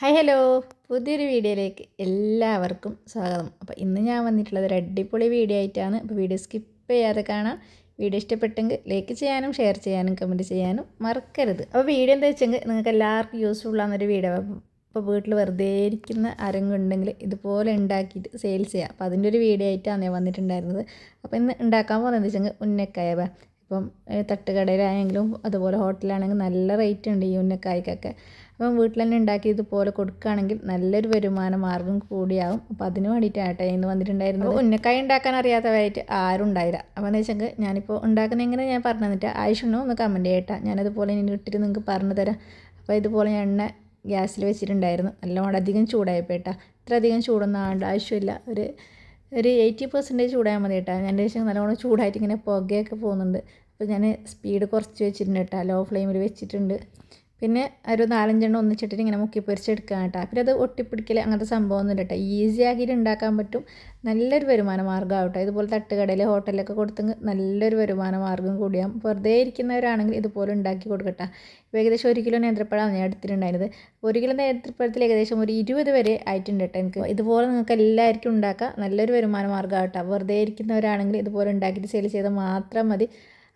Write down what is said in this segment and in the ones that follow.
Hi hello. പുതിയൊരു വീഡിയോയിലേക്ക് എല്ലാവർക്കും സ്വാഗതം. അപ്പോൾ ഇന്ന് ഞാൻ വന്നിട്ടുള്ളത് ഒരു അടിപൊളി വീഡിയോ ആയിട്ടാണ്. അപ്പോൾ വീഡിയോ സ്കിപ്പ് ചെയ്യാതെ കാണാം. വീഡിയോ ഇഷ്ടപ്പെട്ടെങ്കിൽ ലൈക്ക് ചെയ്യാനും ഷെയർ ചെയ്യാനും കമന്റ് ചെയ്യാനും മറക്കരുത്. അപ്പോൾ വീഡിയോ എന്താ വെച്ചെങ്കിൽ നിങ്ങൾക്ക് എല്ലാവർക്കും യൂസ്ഫുൾ ആണെന്നൊരു വീഡിയോ. ഇപ്പോൾ വീട്ടിൽ വെറുതെ ഇരിക്കുന്ന ആരെങ്കിലും ഉണ്ടെങ്കിൽ ഇതുപോലെ ഉണ്ടാക്കിയിട്ട് സെയിൽസ് ചെയ്യാം. അപ്പോൾ അതിന്റെ ഒരു വീഡിയോ ആയിട്ടാണ് ഞാൻ വന്നിട്ടുണ്ടായിരുന്നത്. അപ്പോൾ ഇന്ന് ഉണ്ടാക്കാൻ പോകുന്നത് എന്താ വെച്ചെങ്കിൽ ഉന്നക്കായ. ഇപ്പം തട്ടുകടയിലായെങ്കിലും അതുപോലെ ഹോട്ടലാണെങ്കിലും നല്ല റേറ്റ് ഉണ്ട് ഈ ഉന്നക്കായ്ക്കൊക്കെ. അപ്പം വീട്ടിൽ തന്നെ ഉണ്ടാക്കി ഇതുപോലെ കൊടുക്കുകയാണെങ്കിൽ നല്ലൊരു വരുമാന മാർഗം കൂടിയാവും. അപ്പോൾ അതിന് വേണ്ടിയിട്ടാട്ടെ ഇന്ന് വന്നിട്ടുണ്ടായിരുന്നത്. ഉന്നക്കായ ഉണ്ടാക്കാൻ അറിയാത്തവരായിട്ട് ആരും ഉണ്ടായില്ല. അപ്പോൾ എന്ന് വെച്ചാൽ ഞാനിപ്പോൾ ഉണ്ടാക്കുന്ന എങ്ങനെ ഞാൻ പറഞ്ഞു തന്നിട്ട് ആവശ്യമുണ്ടോ ഒന്ന് കമന്റ് ചെയ്യട്ടെ ഞാനതുപോലെ ഇനി ഇട്ടിട്ട് നിങ്ങൾക്ക് പറഞ്ഞു തരാം. അപ്പോൾ ഇതുപോലെ ഞാൻ എണ്ണ ഗ്യാസിൽ വെച്ചിട്ടുണ്ടായിരുന്നു. നല്ലോണം അധികം ചൂടായപ്പോട്ടാ ഇത്ര അധികം ചൂടൊന്നും ആണ്ട് ആവശ്യമില്ല. ഒരു ഒരു എയ്റ്റി പെർസെന്റേജ് ചൂടായാൽ മതി കേട്ടോ. ഞാൻ ശേഷം നല്ലോണം ചൂടായിട്ട് ഇങ്ങനെ പുകയൊക്കെ പോകുന്നുണ്ട്. അപ്പോൾ ഞാൻ സ്പീഡ് കുറച്ച് വെച്ചിട്ടുണ്ട് കേട്ടോ. ലോ ഫ്ലെയിമിൽ വെച്ചിട്ടുണ്ട്. പിന്നെ ഒരു നാലഞ്ചെണ്ണം ഒന്നിച്ചിട്ടിട്ട് ഇങ്ങനെ മുക്കി പൊരിച്ചെടുക്കുക കേട്ടോ. പിന്നെ അത് ഒട്ടിപ്പിടിക്കൽ അങ്ങനത്തെ സംഭവമൊന്നും കേട്ടോ. ഈസി ആക്കിയിട്ട് ഉണ്ടാക്കാൻ പറ്റും. നല്ലൊരു വരുമാന മാർഗം ആവട്ടെ ഇതുപോലെ തട്ടുകടയിൽ ഹോട്ടലിലൊക്കെ കൊടുത്തെങ്കിൽ നല്ലൊരു വരുമാന മാർഗം കൂടിയാകും വെറുതെ ഇരിക്കുന്നവരാണെങ്കിൽ ഇതുപോലെ ഉണ്ടാക്കി കൊടുക്കട്ടെ ഇപ്പോൾ ഏകദേശം ഒരു കിലോ നേന്ത്രപ്പഴമാണ് ഞാൻ എടുത്തിട്ടുണ്ടായിരുന്നത്. ഒരു കിലോ നേന്ത്രപ്പഴത്തിൽ ഏകദേശം ഒരു ഇരുപത് വരെ ആയിട്ടുണ്ട് കേട്ടോ എനിക്ക്. ഇതുപോലെ നിങ്ങൾക്ക് എല്ലാവർക്കും ഉണ്ടാക്കാം. നല്ലൊരു വരുമാന മാർഗം ആവട്ടെ വെറുതെ ഇരിക്കുന്നവരാണെങ്കിൽ ഇതുപോലെ ഉണ്ടാക്കിയിട്ട് സെയിൽ ചെയ്താൽ മാത്രം മതി.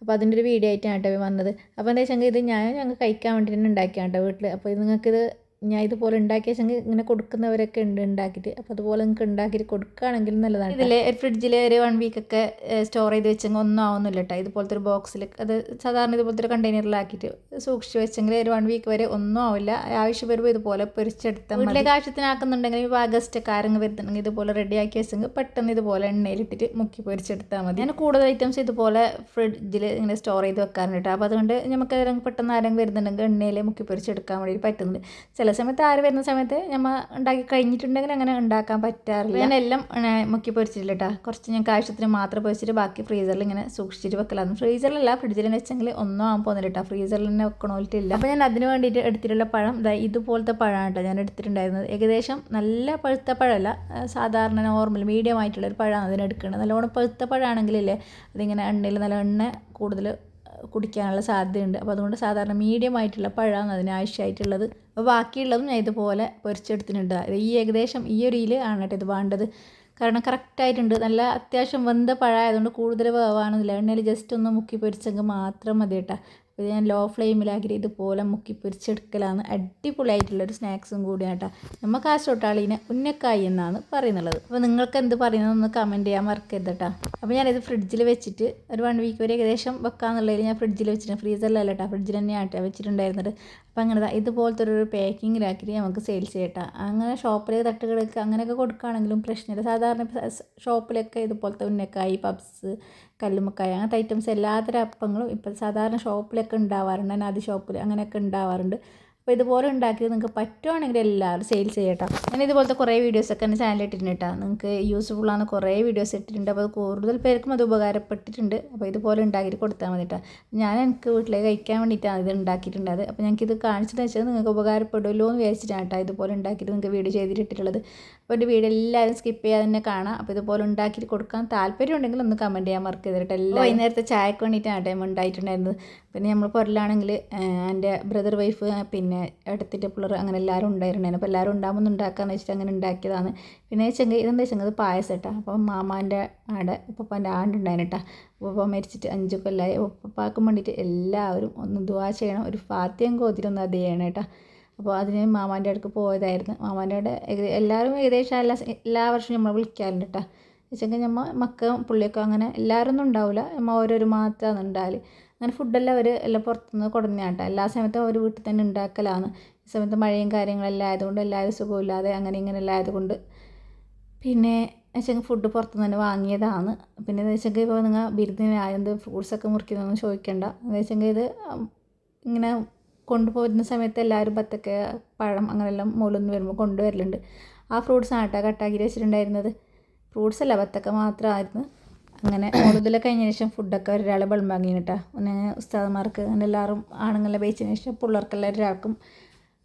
അപ്പോൾ അതിന്റെ ഒരു വീഡിയോ ആയിട്ടാണ് കേട്ടോ വന്നത്. അപ്പോൾ എന്താ വെച്ചാൽ ഇത് ഞാൻ ഞങ്ങൾ കഴിക്കാൻ വേണ്ടി തന്നെ ഉണ്ടാക്കിയാണ് കേട്ടോ വീട്ടിൽ. അപ്പോൾ ഇത് നിങ്ങൾക്കിത് ഞാൻ ഇതുപോലെ ഉണ്ടാക്കിയ വെച്ചെങ്കിൽ ഇങ്ങനെ കൊടുക്കുന്നവരൊക്കെ ഉണ്ട് ഉണ്ടാക്കിയിട്ട്. അപ്പോൾ അതുപോലെ നിങ്ങൾക്ക് ഉണ്ടാക്കിയിട്ട് കൊടുക്കുകയാണെങ്കിൽ നല്ലതാണ് ഇതിൽ ഫ്രിഡ്ജിൽ ഒരു വൺ വീക്കൊക്കെ സ്റ്റോർ ചെയ്ത് വെച്ചെങ്കിൽ ഒന്നും ആവുന്നില്ല കേട്ടോ ഇതുപോലത്തെ ഒരു ബോക്സിൽ അത് സാധാരണ ഇതുപോലത്തെ ഒരു കണ്ടെയ്നറിലാക്കിയിട്ട് സൂക്ഷിച്ച് വെച്ചെങ്കിൽ ഒരു വൺ വീക്ക് വരെ ഒന്നും ആവില്ല. ആവശ്യം വരുമ്പോൾ ഇതുപോലെ പൊരിച്ചെടുത്താൽ വീട്ടിലേക്ക് ആവശ്യത്തിനാക്കുന്നുണ്ടെങ്കിൽ ഇപ്പോൾ ആഗസ്റ്റ് ആരെങ്കിലും വരുന്നുണ്ടെങ്കിൽ ഇതുപോലെ റെഡി ആക്കി വെച്ചെങ്കിൽ പെട്ടെന്ന് ഇതുപോലെ എണ്ണയിലിട്ടിട്ട് മുക്കി പൊരിച്ചെടുത്താൽ മതി. ഞാൻ കൂടുതൽ ഐറ്റംസ് ഇതുപോലെ ഫ്രിഡ്ജിൽ ഇങ്ങനെ സ്റ്റോർ ചെയ്ത് വെക്കാറുണ്ട് കേട്ടോ അപ്പോൾ അതുകൊണ്ട് നമുക്ക് പെട്ടെന്ന് ആരെങ്കിലും വരുന്നുണ്ടെങ്കിൽ എണ്ണയിൽ മുക്കി പൊരിച്ചെടുക്കാൻ വേണ്ടി പറ്റുന്നുണ്ട്. ചില ചില സമയത്ത് ആര് വരുന്ന സമയത്ത് നമ്മൾ ഉണ്ടാക്കി കഴിഞ്ഞിട്ടുണ്ടെങ്കിൽ അങ്ങനെ ഉണ്ടാക്കാൻ പറ്റാറില്ല. ഞാൻ എല്ലാം മുക്കി പൊരിച്ചിട്ടില്ല കേട്ടോ കുറച്ച് ഞങ്ങൾക്ക് ആവശ്യത്തിന് മാത്രം പൊരിച്ചിട്ട് ബാക്കി ഫ്രീസറിൽ ഇങ്ങനെ സൂക്ഷിച്ചിട്ട് വെക്കലായിരുന്നു ഫ്രീസറിലല്ല ഫ്രിഡ്ജിൽ വെച്ചെങ്കിൽ ഒന്നും ആകാൻ പോകുന്നില്ല കേട്ടോ ഫ്രീസറിൽ തന്നെ വെക്കണോലിട്ടില്ല അപ്പോൾ ഞാൻ അതിന് വേണ്ടിയിട്ട് എടുത്തിട്ടുള്ള പഴം ഇതാ ഇതുപോലത്തെ പഴമാണ് കേട്ടോ ഞാൻ എടുത്തിട്ടുണ്ടായിരുന്നത്. ഏകദേശം നല്ല പഴുത്ത പഴമല്ല സാധാരണ നോർമൽ മീഡിയം ആയിട്ടുള്ള ഒരു പഴമാണ് അതിനെടുക്കുന്നത് നല്ലവണ്ണം നല്ലോണം പഴുത്ത പഴമാണെങ്കിലല്ലേ അതിങ്ങനെ എണ്ണയിൽ നല്ല എണ്ണ കൂടുതൽ കുടിക്കാനുള്ള സാധ്യതയുണ്ട്. അപ്പോൾ അതുകൊണ്ട് സാധാരണ മീഡിയം ആയിട്ടുള്ള പഴമാണ് അതിന് ആവശ്യമായിട്ടുള്ളത്. അപ്പോൾ ബാക്കിയുള്ളതും ഞാൻ ഇതുപോലെ പൊരിച്ചെടുത്തിട്ടുണ്ട്. ഈ ഏകദേശം ഈ ഒരു ഇതിൽ ആണ് കേട്ടോ ഇത് വേണ്ടത്. കാരണം കറക്റ്റായിട്ടുണ്ട് നല്ല അത്യാവശ്യം വെന്ത പഴമായതുകൊണ്ട് കൂടുതൽ വേവാണെന്നില്ല എണ്ണയിൽ ജസ്റ്റ് ഒന്ന് മുക്കി പൊരിച്ചെങ്കിൽ മാത്രം മതി കേട്ടോ. ഇത് ഞാൻ ലോ ഫ്ലെയിമിലാക്കി ഇതുപോലെ മുക്കി പൊരിച്ചെടുക്കലാണ് അടിപൊളിയായിട്ടുള്ളൊരു സ്നാക്സും കൂടിയാണ് കേട്ടോ നമുക്ക് ആ ചൊട്ടാളീനെ ഉന്നക്കായി എന്നാണ് പറയുന്നുള്ളത്. അപ്പോൾ നിങ്ങൾക്ക് എന്ത് പറയുന്നതെന്ന് കമന്റ് ചെയ്യാൻ മറക്കരുത് കേട്ടോ അപ്പോൾ ഞാനിത് ഫ്രിഡ്ജിൽ വെച്ചിട്ട് ഒരു വൺ വീക്ക് വരെ ഏകദേശം വെക്കാന്നുള്ളതിൽ ഞാൻ ഫ്രിഡ്ജിൽ വെച്ചിട്ട് ഫ്രീസറിലല്ല കേട്ടോ ഫ്രിഡ്ജിൽ തന്നെയാണ് വെച്ചിട്ടുണ്ടായിരുന്നത്. അപ്പോൾ അങ്ങനെ ഇതുപോലത്തെ ഒരു പാക്കിങ്ങിലാക്കിയിട്ട് നമുക്ക് സെയിൽസ് ചെയ്യട്ടോ. അങ്ങനെ ഷോപ്പിൽ തട്ടുകടക്ക് അങ്ങനെയൊക്കെ കൊടുക്കുകയാണെങ്കിലും പ്രശ്നമില്ല. സാധാരണ ഷോപ്പിലൊക്കെ ഇതുപോലത്തെ ഉന്നക്കായി പബ്സ് കല്ലുമ്മക്കായ അങ്ങനത്തെ ഐറ്റംസ് എല്ലാത്തരം അപ്പങ്ങളും ഇപ്പം സാധാരണ ഷോപ്പിലൊക്കെ ഉണ്ടാവാറുണ്ട് അനാദി ഷോപ്പിൽ അങ്ങനെയൊക്കെ ഉണ്ടാവാറുണ്ട്. അപ്പോൾ ഇതുപോലെ ഉണ്ടാക്കി നിങ്ങൾക്ക് പറ്റുവാണെങ്കിൽ എല്ലാവരും സെയിൽ ചെയ്യട്ടോ. ഞാൻ ഇതുപോലത്തെ കുറേ വീഡിയോസൊക്കെ എന്റെ ചാനലിൽ ഇട്ടിട്ടുണ്ട് കേട്ടോ നിങ്ങൾക്ക് യൂസ്ഫുൾ ആണ് കുറേ വീഡിയോസ് ഇട്ടിട്ടുണ്ട്. അപ്പോൾ കൂടുതൽ പേർക്കും അത് ഉപകാരപ്പെട്ടിട്ടുണ്ട്. അപ്പോൾ ഇതുപോലെ ഉണ്ടാക്കിയിട്ട് കൊടുത്താൽ മതി കേട്ടോ ഞാൻ എനിക്ക് വീട്ടിലേക്ക് കഴിക്കാൻ വേണ്ടിയിട്ടാണ് ഇത് ഉണ്ടാക്കിയിട്ടുള്ളത് അപ്പോൾ ഞങ്ങൾക്ക് ഇത് കാണിച്ചിട്ട് വെച്ചാൽ നിങ്ങൾക്ക് ഉപകാരപ്പെടുമല്ലോ എന്ന് വിചാരിച്ചിട്ടാണ് കേട്ടോ ഇതുപോലെ ഉണ്ടാക്കിയിട്ട് നിങ്ങൾക്ക് വീഡിയോ ചെയ്തിട്ടിട്ടുള്ളത്. അപ്പോൾ എന്റെ വീഡിയോ എല്ലാവരും സ്കിപ്പ് ചെയ്യാതെ തന്നെ കാണാം. അപ്പോൾ ഇതുപോലെ ഉണ്ടാക്കിയിട്ട് കൊടുക്കാൻ താല്പര്യം ഉണ്ടെങ്കിൽ ഒന്ന് കമന്റ് ചെയ്യാൻ മറക്ക് കേട്ടോ. എല്ലാം വൈകുന്നേരത്തെ ചായക്ക് വേണ്ടിയിട്ടാണ് ടൈം ഉണ്ടായിട്ടുണ്ടായിരുന്നത്. പിന്നെ നമ്മൾ പുറലാണെങ്കിൽ എന്റെ ബ്രദർ വൈഫ് പിന്നെ ഏട്ടത്തിന്റെ പിള്ളേർ അങ്ങനെ എല്ലാവരും ഉണ്ടായിരുന്നേനെ. അപ്പോൾ എല്ലാവരും ഉണ്ടാകുമ്പോൾ ഉണ്ടാക്കാമെന്ന് വെച്ചിട്ട് അങ്ങനെ ഉണ്ടാക്കിയതാണ്. പിന്നെ ചെങ്ങ ഇതെന്താ വെച്ചാൽ അത് പായസം കേട്ടോ. അപ്പം മാമാന്റെ ആടെ ഉപ്പപ്പാന്റെ ആണ്ടുണ്ടായിരുന്നു കേട്ടോ. ഉപ്പ മരിച്ചിട്ട് അഞ്ച് കൊല്ലമായി ഉപ്പാക്കും വേണ്ടിയിട്ട് എല്ലാവരും ഒന്ന് ദുവാ ചെയ്യണം. ഒരു ഫാത്യം കോതിരൊന്നും അത് ചെയ്യണം കേട്ടോ. അപ്പോൾ അതിന് മാമാന്റെ അടുക്ക് പോയതായിരുന്നു. മാമാന്റെ അവിടെ എല്ലാവരും ഏകദേശം എല്ലാ എല്ലാ വർഷവും നമ്മൾ വിളിക്കാറുണ്ട് കേട്ടോ. വെച്ചെങ്കിൽ നമ്മൾ മക്ക പുള്ളിയൊക്കെ അങ്ങനെ എല്ലാവരും ഒന്നും ഉണ്ടാവില്ല. നമ്മൾ ഓരോരു മാത്രമാണ് ഉണ്ടാകൽ അങ്ങനെ ഫുഡെല്ലാം അവർ എല്ലാം പുറത്തുനിന്ന് കൊടുന്നതാട്ടോ എല്ലാ സമയത്തും അവർ വീട്ടിൽ തന്നെ ഉണ്ടാക്കലാണ്. ഈ സമയത്ത് മഴയും കാര്യങ്ങളെല്ലാം ആയതുകൊണ്ട് എല്ലാവരും സുഖമില്ലാതെ അങ്ങനെ ഇങ്ങനെ എല്ലാം ആയതുകൊണ്ട് പിന്നെ വെച്ചെങ്കിൽ ഫുഡ് പുറത്തുനിന്ന് തന്നെ വാങ്ങിയതാണ്. പിന്നെ വെച്ചെങ്കിൽ ഇപ്പോൾ നിങ്ങൾ ബിരുദിന് ആയത് ഫ്രൂട്ട്സൊക്കെ മുറിക്കുന്നൊന്നും ചോദിക്കേണ്ട. വെച്ചെങ്കിൽ ഇത് ഇങ്ങനെ കൊണ്ടുപോകുന്ന സമയത്ത് എല്ലാവരും ബത്തക്ക പഴം അങ്ങനെയെല്ലാം മുകളിൽ നിന്ന് വരുമ്പോൾ കൊണ്ടുവരലുണ്ട്. ആ ഫ്രൂട്ട്സ് ആട്ടാ കട്ടാക്കി വെച്ചിട്ടുണ്ടായിരുന്നത്. ഫ്രൂട്ട്സ് അല്ല ബത്തക്ക മാത്രമായിരുന്നു. അങ്ങനെ കൂടുതൽ കഴിഞ്ഞതിന് ശേഷം ഫുഡൊക്കെ ഒരാളെ ബൾബാങ്ങി കേട്ടോ പിന്നെ ഉസ്താദന്മാർക്ക് അങ്ങനെ എല്ലാവരും ആണുങ്ങളെ ബേച്ചതിന് ശേഷം പിള്ളേർക്കെല്ലാം ഒരാൾക്കും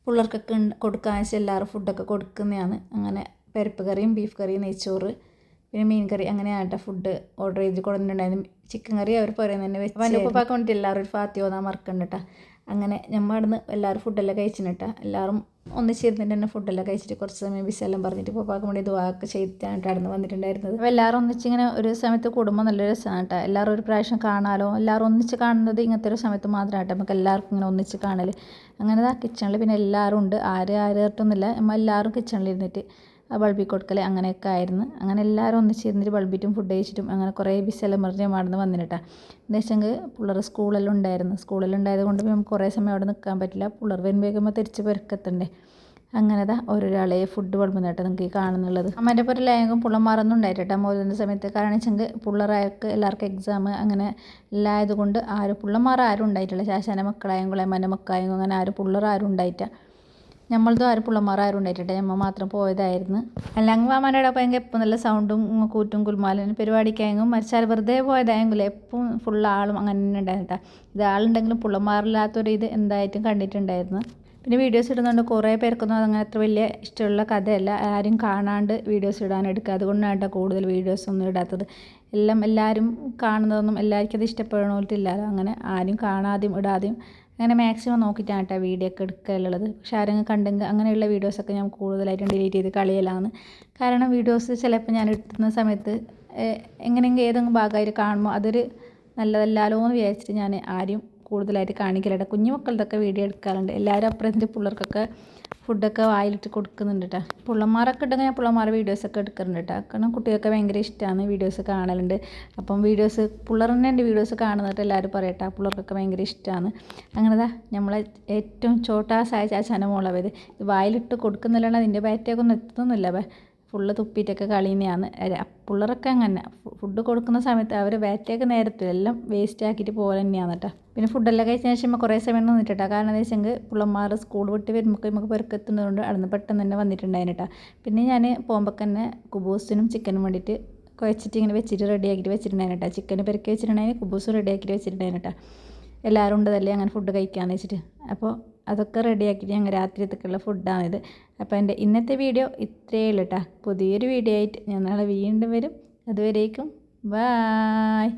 പിള്ളേർക്കൊക്കെ കൊടുക്കാൻ വെച്ചാൽ എല്ലാവരും ഫുഡൊക്കെ കൊടുക്കുന്നതാണ്. അങ്ങനെ പരിപ്പ് കറിയും ബീഫ് കറിയും നെയ്ച്ചോറ് പിന്നെ മീൻ കറി അങ്ങനെയാണ് കേട്ടോ ഫുഡ് ഓർഡർ ചെയ്ത് കൊടുത്തിട്ടുണ്ടായിരുന്നു ചിക്കൻ കറി അവർ പറയുന്നത് തന്നെ വെച്ച് അപ്പം എന്റെ ഉപ്പാക്ക് വേണ്ടിയിട്ട് എല്ലാവരും ഒരു ഫാത്തി ഓതാൻ മറക്കണ്ട കേട്ടോ. അങ്ങനെ നമ്മൾ അവിടുന്ന് എല്ലാവരും ഫുഡെല്ലാം കഴിച്ചിട്ടാ എല്ലാവരും ഒന്നിച്ചിരുന്നിട്ട് തന്നെ ഫുഡെല്ലാം കഴിച്ചിട്ട് കുറച്ച് സമയം ബിസെല്ലാം പറഞ്ഞിട്ട് പോപ്പാക്ക് വേണ്ടി ദുവാക്ക് ചെയ്തിട്ടാണ് അവിടെ വന്നിട്ടുണ്ടായിരുന്നത്. അപ്പോൾ എല്ലാവരും ഒന്നിച്ചിങ്ങനെ ഒരു സമയത്ത് കൂടുമ്പോൾ നല്ല രസമാണ് കേട്ടോ എല്ലാവരും ഒരു പ്രാവശ്യം കാണാലോ. എല്ലാവരും ഒന്നിച്ച് കാണുന്നത് ഇങ്ങനത്തെ ഒരു സമയത്ത് മാത്രമായിട്ട് നമുക്ക് എല്ലാവർക്കും ഇങ്ങനെ ഒന്നിച്ച് കാണൽ അങ്ങനെ ആ കിച്ചണിൽ പിന്നെ എല്ലാവരും ഉണ്ട്. ആര് ആരും ഇട്ടൊന്നുമില്ല നമ്മൾ എല്ലാവരും കിച്ചണിൽ ഇരുന്നിട്ട് ബൾബി കൊടുക്കൽ അങ്ങനെയൊക്കെ ആയിരുന്നു. അങ്ങനെ എല്ലാവരും ഒന്നിച്ചിരുന്നിട്ട് ബൾബിറ്റും ഫുഡ് കഴിച്ചിട്ടും അങ്ങനെ കുറേ ബിസെല്ലാം പറഞ്ഞ് മാടുന്ന് വന്നിട്ടാ എന്താ വെച്ചെങ്കിൽ പിള്ളേർ സ്കൂളെല്ലാം ഉണ്ടായിരുന്നു. സ്കൂളിലുണ്ടായത് കൊണ്ട് നമുക്ക് കുറേ സമയം അവിടെ നിൽക്കാൻ പറ്റില്ല. പിള്ളേർ വരുമ്പോഴേക്കുമ്പോൾ തിരിച്ച് പെരുക്കത്തണ്ടേ. അങ്ങനെതാ ഓരോരാളെ ഫുഡ് വളർന്നിട്ട് നിങ്ങൾക്ക് കാണുന്നുള്ളത്. അമ്മേന്റെ പേര് പുള്ള പുള്ളന്മാരൊന്നും ഉണ്ടായിട്ടാ മോരുന്ന സമയത്ത് കാരണം വെച്ചെങ്കിൽ പുള്ളറായക്ക് എല്ലാവർക്കും എക്സാം അങ്ങനെ എല്ലാം ആയതുകൊണ്ട് ആരും പുള്ളമാർ ആരും ഉണ്ടായിട്ടില്ല. ശാശാന മക്കളായെങ്കിലും അമ്മേന്റെ മക്കളായെങ്കിലും അങ്ങനെ ആരും പിള്ളേർ ആരും ഉണ്ടായിട്ടാ നമ്മളതും ആരും പിള്ളമാർ ആരും ഉണ്ടായിട്ടില്ല നമ്മൾ മാത്രം പോയതായിരുന്നു. അല്ലെങ്കിൽ മാമാനോട് അപ്പോൾ എങ്കിൽ എപ്പോൾ നല്ല സൗണ്ടും കൂറ്റും കുൽമാലും പരിപാടിക്കായെങ്കിലും മരിച്ചാൽ വെറുതെ പോയതായെങ്കിൽ എപ്പോഴും ഫുൾ ആളും അങ്ങനെ തന്നെ ഉണ്ടായിരുന്നിട്ടാ ഇത് ആളുണ്ടെങ്കിലും പിള്ളമാരില്ലാത്തൊരു ഇത് എന്തായിട്ടും കണ്ടിട്ടുണ്ടായിരുന്നു. പിന്നെ വീഡിയോസ് ഇടുന്നുണ്ട് കുറേ പേർക്കൊന്നും അങ്ങനെ അത്ര വലിയ ഇഷ്ടമുള്ള കഥയല്ല. ആരും കാണാണ്ട് വീഡിയോസ് ഇടാൻ എടുക്കുക. അതുകൊണ്ടാണ് കൂടുതൽ വീഡിയോസ് ഒന്നും ഇടാത്തത്. എല്ലാം എല്ലാവരും കാണുന്നതൊന്നും എല്ലാവർക്കും അത് ഇഷ്ടപ്പെടണമില്ലല്ലോ അങ്ങനെ ആരും കാണാതെയും ഇടാതെയും അങ്ങനെ മാക്സിമം നോക്കിയിട്ടാണ് കേട്ടോ വീഡിയോ ഒക്കെ എടുക്കലുള്ളത്. പക്ഷേ ആരെങ്കിലും കണ്ടെങ്കിൽ അങ്ങനെയുള്ള വീഡിയോസൊക്കെ ഞാൻ കൂടുതലായിട്ടും ഡിലീറ്റ് ചെയ്ത് കളിയലാണ്. കാരണം വീഡിയോസ് ചിലപ്പോൾ ഞാൻ എടുക്കുന്ന സമയത്ത് എങ്ങനെയെങ്കിലും ഏതെങ്കിലും ഭാഗമായിട്ട് കാണുമ്പോൾ അതൊരു നല്ലതല്ലാലോ എന്ന് വിചാരിച്ചിട്ട് ഞാൻ ആരും കൂടുതലായിട്ട് കാണിക്കലുണ്ട് കുഞ്ഞു വീഡിയോ എടുക്കാറുണ്ട്. എല്ലാവരും അപ്പുറത്തിന്റെ പിള്ളേർക്കൊക്കെ ഫുഡൊക്കെ വായിലിട്ട് കൊടുക്കുന്നുണ്ട് കേട്ടോ പുള്ളന്മാരൊക്കെ ഉണ്ടെങ്കിൽ ഞാൻ പുള്ളന്മാരെ വീഡിയോസൊക്കെ എടുക്കുന്നുണ്ട് കേട്ടോ കാരണം കുട്ടികൾക്ക് ഭയങ്കര ഇഷ്ടമാണ് വീഡിയോസ് കാണലുണ്ട്. അപ്പം വീഡിയോസ് പുള്ളർ തന്നെ എന്റെ വീഡിയോസ് കാണുന്നിട്ട് എല്ലാവരും പറയട്ടെ. പുള്ളർക്കൊക്കെ ഭയങ്കര ഇഷ്ടമാണ് അങ്ങനെതാ നമ്മളെ ഏറ്റവും ചോട്ടാസായ ചാച്ചാന്റെ വായിലിട്ട് കൊടുക്കുന്നില്ലാണ്ട് അതിന്റെ ബാറ്റൊക്കെ ഒന്നും എത്തുന്നില്ല ഫുള്ള് തുപ്പിയിട്ടൊക്കെ കളി തന്നെയാണ് പിള്ളേരൊക്കെ അങ്ങനെ ഫുഡ് കൊടുക്കുന്ന സമയത്ത് അവർ വേറ്റയൊക്കെ നേരത്തെ എല്ലാം വേസ്റ്റ് ആക്കിയിട്ട് പോലെ തന്നെയാണ് കേട്ടോ പിന്നെ ഫുഡെല്ലാം കഴിച്ചതിന് ശേഷം കുറേ സമയം നിന്നിട്ടാ കാരണം എന്താ വെച്ചെങ്കിൽ പിള്ളമാർ സ്കൂൾ വിട്ട് വരുമ്പോൾ നമുക്ക് പെരുക്കെത്തുന്നതുകൊണ്ട് അവിടുന്ന് പെട്ടെന്ന് തന്നെ വന്നിട്ടുണ്ടായിരുന്നു പിന്നെ ഞാൻ പോകുമ്പോൾ തന്നെ കുബൂസിനും ചിക്കനും വേണ്ടിയിട്ട് കുഴച്ചിട്ട് ഇങ്ങനെ വെച്ചിട്ട് റെഡി ആക്കിയിട്ട് വെച്ചിട്ടുണ്ടായിരുന്നു കേട്ടോ ചിക്കൻ പെരുക്കി വെച്ചിട്ടുണ്ടായിരുന്നു കുബൂസും റെഡി ആക്കിയിട്ട് വെച്ചിട്ടുണ്ടായിരുന്നു കേട്ടോ എല്ലാവരും ഉണ്ടതല്ലേ അങ്ങനെ ഫുഡ് കഴിക്കാമെന്ന് വെച്ചിട്ട്. അപ്പോൾ അതൊക്കെ റെഡിയാക്കിയിട്ട് ഞങ്ങൾ രാത്രിയത്തേക്കുള്ള ഫുഡാണിത് അപ്പോൾ എന്റെ ഇന്നത്തെ വീഡിയോ ഇത്രയേ ഉള്ളൂ കേട്ടോ. പുതിയൊരു വീഡിയോ ആയിട്ട് നാളെ വീണ്ടും വരും. അതുവരേക്കും ബായ്